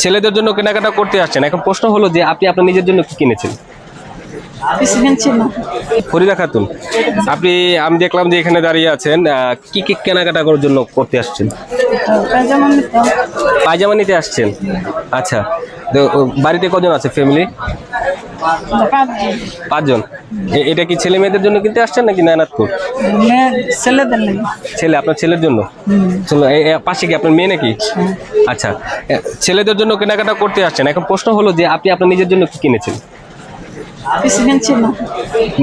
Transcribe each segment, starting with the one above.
ছেলেদের জন্য কেনাকাটা করতে আসছেন। এখন প্রশ্ন হলো যে আপনি আপনার নিজের জন্য কি কিনেছেন? ফরিদা খাতুন আপনি আমি দেখলাম যে এখানে দাঁড়িয়ে আছেন কি কি কেনাকাটা করার জন্য করতে আসছেন? পায়জামা নিতে আসছেন। আচ্ছা বাড়িতে কজন আছে ফ্যামিলি পাঁচজন। এটা কি ছেলে মেয়েদের জন্য কিনতে আসছেন নাকি ছেলেদের ছেলে আপনার ছেলের জন্য? চলো পাশে কি আপনার মেয়ে নাকি? আচ্ছা ছেলেদের জন্য কেনাকাটা করতে আসছেন। এখন প্রশ্ন হলো যে আপনি আপনার নিজের জন্য কি কিনেছেন?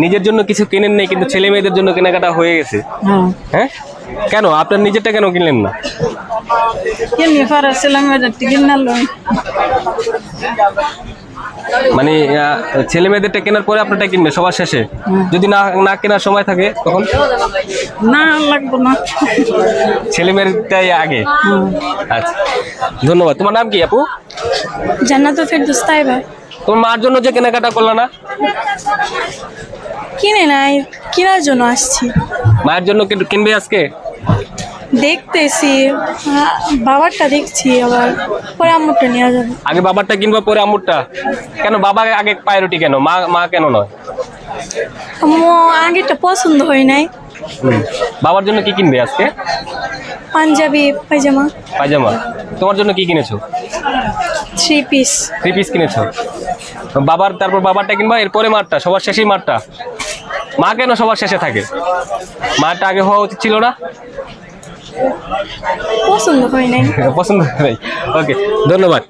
নিজের জন্য কিছু কেনেন নেই কিন্তু ছেলে মেয়েদের জন্য কেনাকাটা হয়ে গেছে। হ্যাঁ। হ্যাঁ? কেন? আপনার নিজেরটা কেন কিনলেন না? মানে ছেলে মেয়েদেরটা কেনার পরে আপনারটা কিনবে সবার শেষে? যদি না না কেনার সময় থাকে তখন? না লাগবো না। ছেলে মেয়েরটাই আগে? আচ্ছা ধন্যবাদ। তোমার নাম কি আপু? জান্নাত ফেরদৌস তাইবা তোমার মার জন্য যে কেনাকাটা করল না? কিনে নাই কেনার জন্য আসছি। মায়ের জন্য কিনবে আজকে? দেখতেছি। বাবারটা দেখছি আবার পরে আম্মুরটা নেওয়া যাবে। আগে বাবারটা কিনবো পরে আম্মুরটা? কেন বাবা আগে পায়রুটি কেন? মা মা কেন নয়? আম্মু আগেরটা পছন্দ হয় নাই। বাবার জন্য কি কিনবে আজকে? পাঞ্জাবি পায়জামা। পায়জামা। তোমার জন্য কি কিনেছো? থ্রি পিস থ্রি পিস কিনেছো? বাবার তারপর বাবারটা কিনবা এরপরে মারটা সবার শেষেই মারটা। মা কেন সবার শেষে থাকে? মারটা আগে হওয়া উচিত ছিল না? পছন্দ হয় নাই। পছন্দ নেই। ওকে ধন্যবাদ।